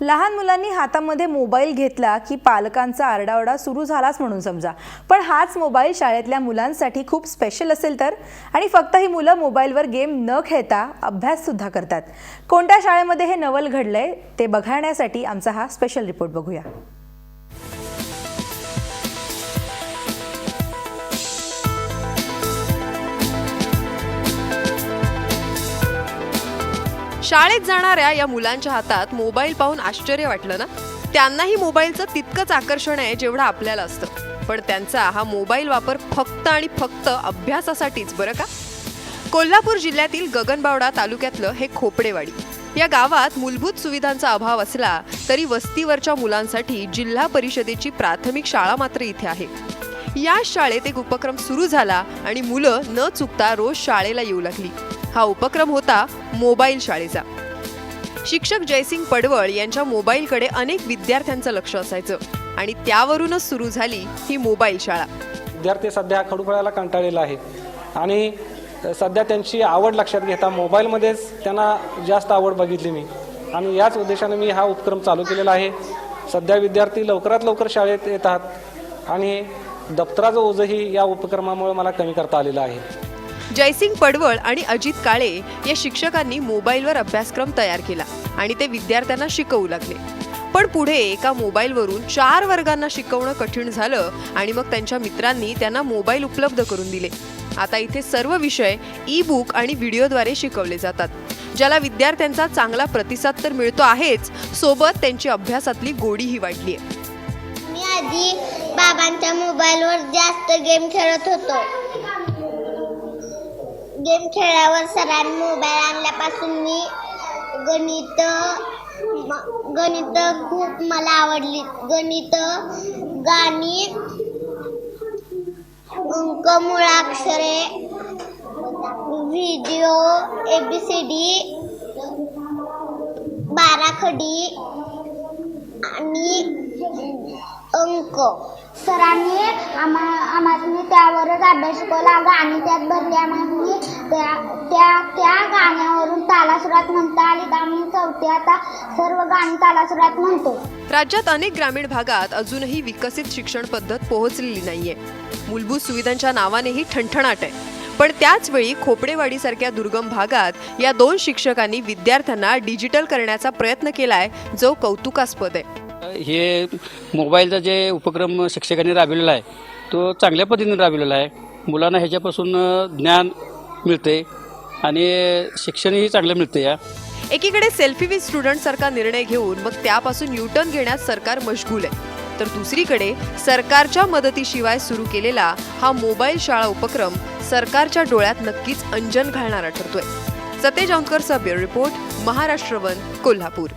लहान मुलांनी हातामध्ये मोबाईल घेतला की पालकांचा आरडाओरडा सुरू झालाच म्हणून समजा. पण हाच मोबाईल शाळेतल्या मुलांसाठी खूप स्पेशल असेल तर? आणि फक्त ही मुलं मोबाईलवर गेम न खेळता अभ्याससुद्धा करतात. कोणत्या शाळेमध्ये हे नवल घडलंय ते बघण्यासाठी आमचा हा स्पेशल रिपोर्ट बघूया. शाळेत जाणाऱ्या या मुलांच्या हातात मोबाईल पाहून आश्चर्य वाटलं ना? त्यांनाही मोबाईलचं तितकंच आकर्षण आहे जेवढं आपल्याला असतं. पण त्यांचा हा मोबाईल वापर फक्त आणि फक्त अभ्यासासाठीच बरं का? कोल्हापूर जिल्ह्यातील गगनबावडा तालुक्यातलं हे खोपडेवाडी. या गावात मूलभूत सुविधांचा अभाव असला तरी वस्तीवरच्या मुलांसाठी जिल्हा परिषदेची प्राथमिक शाळा मात्र इथे आहे. या शाळेत एक उपक्रम सुरू झाला आणि मुलं न चुकता रोज शाळेला येऊ लागली. हा उपक्रम होता मोबाईल शाळेचा. शिक्षक जयसिंग पडवळ यांच्या मोबाईलकडे अनेक विद्यार्थ्यांचं लक्ष असायचं आणि त्यावरूनच सुरू झाली ही मोबाईल शाळा. विद्यार्थी सध्या खडूफळाला कंटाळलेला आहे आणि सध्या त्यांची आवड लक्षात घेता मोबाईलमध्येच त्यांना जास्त आवड बघितली मी. आणि याच उद्देशाने मी हा उपक्रम चालू केलेला आहे. सध्या विद्यार्थी लवकरात लवकर शाळेत येतात आणि दप्तराचं ओझंही या उपक्रमामुळे मला कमी करता आलेलं आहे. जयसिंग पडवळ आणि अजित काळे या शिक्षकांनी मोबाईलवर अभ्यासक्रम तयार केला आणि ते विद्यार्थ्यांना शिकवू लागले. पण पुढे एका मोबाईलवरून चार वर्गांना शिकवणं कठीण झालं आणि मग त्यांच्या मित्रांनी त्यांना मोबाईल उपलब्ध करून दिले. आता इथे सर्व विषय ई बुक आणि व्हिडिओद्वारे शिकवले जातात. ज्याला विद्यार्थ्यांचा चांगला प्रतिसाद तर मिळतो आहेच सोबत त्यांची अभ्यासातली गोडीही वाढली आहे मी आधी बाबांच्या मोबाईलवर जास्त गेम खेळत होतो. गेम खेळल्यावर सरांनी मोबाईल आणल्यापासून मी गणित गणित खूप मला आवडली. गणित गाणी अंक मुळाक्षरे व्हिडिओ एबीसीडी बाराखडी आणि अंक. सरांनी आम्हा आम्हाला त्यावरच अभ्यास शिकवला गाणी त्यात भरली आम्हाला म्हणजे त्या त्या त्या गाण्यावरून तालासुरात म्हणता आली तर आम्ही चौथी आता सर्व गाणी तालासुरात म्हणतो. राज्यात अनेक ग्रामीण भागात अजूनही विकसित शिक्षण पद्धत पोहोचलेली नाहीये. मूलभूत सुविधांच्या नावानेही ठणठणाट आहे. पण त्याचवेळी खोपडेवाडीसारख्या दुर्गम भागात या दोन शिक्षकांनी विद्यार्थ्यांना डिजिटल करण्याचा प्रयत्न केलाय जो कौतुकास्पद आहे. हे मोबाईलचा जे उपक्रम शिक्षकांनी राबविलेला आहे तो चांगल्या पद्धतीने राबविलेला आहे. मुलांना ह्याच्यापासून ज्ञान मिळते आणि शिक्षणही चांगलं मिळते या. एकीकडे सेल्फी विथ स्टुडंट सारखा निर्णय घेऊन मग त्यापासून न्यूटन घेण्यास सरकार मशगूल आहे. तर दुसरीकडे सरकारच्या मदतीशिवाय सुरू केलेला हा मोबाईल शाळा उपक्रम सरकारच्या डोळ्यात नक्कीच अंजन घालणारा ठरतोय. Satej अंकरचा bureau report Maharashtra one Kolhapur.